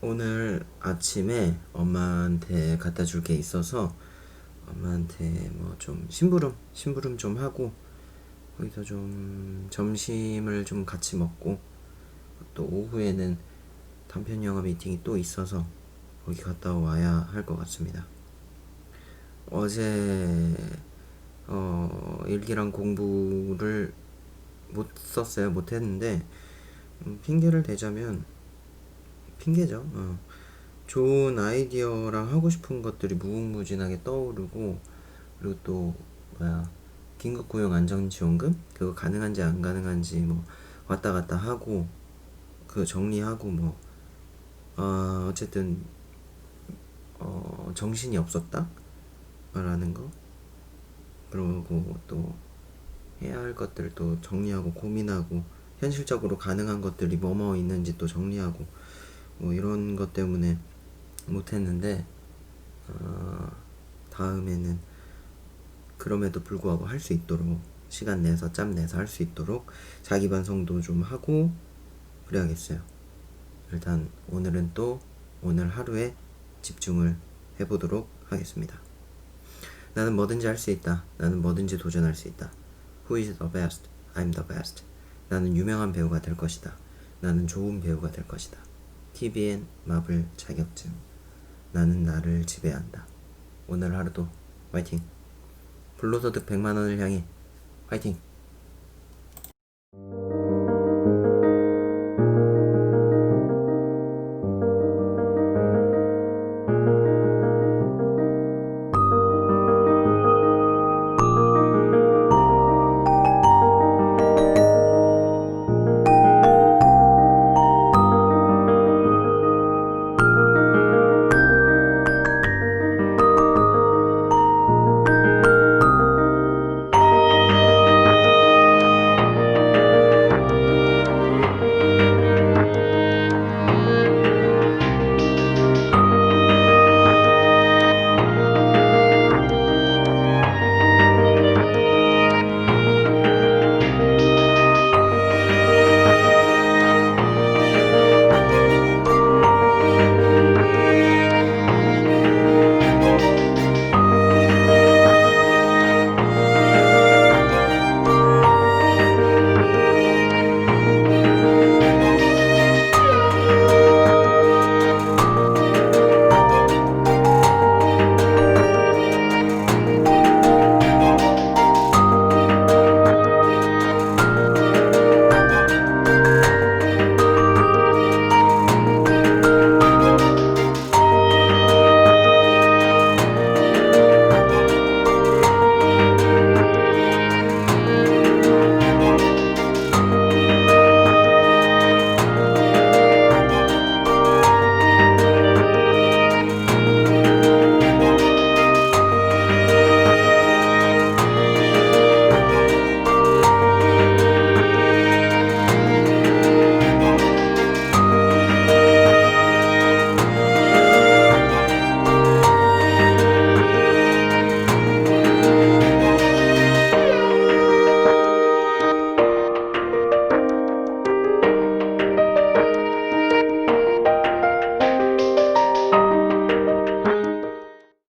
오늘 아침에 엄마한테 갖다 줄 게 있어서 엄마한테 뭐 좀 심부름 심부름 좀 하고 거기서 좀 점심을 좀 같이 먹고 또 오후에는 단편 영화 미팅이 또 있어서 거기 갔다 와야 할 것 같습니다. 어제 어 일기랑 공부를 못 썼어요 못 했는데 음, 핑계를 대자면 핑계죠. 어. 좋은 아이디어랑 하고 싶은 것들이 무궁무진하게 떠오르고 그리고 또 뭐야 긴급 고용 안정지원금 그거 가능한지 안 가능한지 뭐 왔다 갔다 하고 그 정리하고 뭐 어, 어쨌든 어, 정신이 없었다 라는 거 그리고 또 해야 할 것들도 정리하고 고민하고 현실적으로 가능한 것들이 뭐뭐 있는지 또 정리하고 뭐 이런 것 때문에 못했는데 어, 다음에는 그럼에도 불구하고 할 수 있도록 시간 내서 짬 내서 할 수 있도록 자기 반성도 좀 하고 그래야겠어요. 일단 오늘은 또 오늘 하루에 집중을 해보도록 하겠습니다. 나는 뭐든지 할 수 있다. 나는 뭐든지 도전할 수 있다. Who is the best? I'm the best. 나는 유명한 배우가 될 것이다. 나는 좋은 배우가 될 것이다. TVN 마블 자격증. 나는 나를 지배한다. 오늘 하루도 화이팅. 불로소득 100만 원을 향해 화이팅.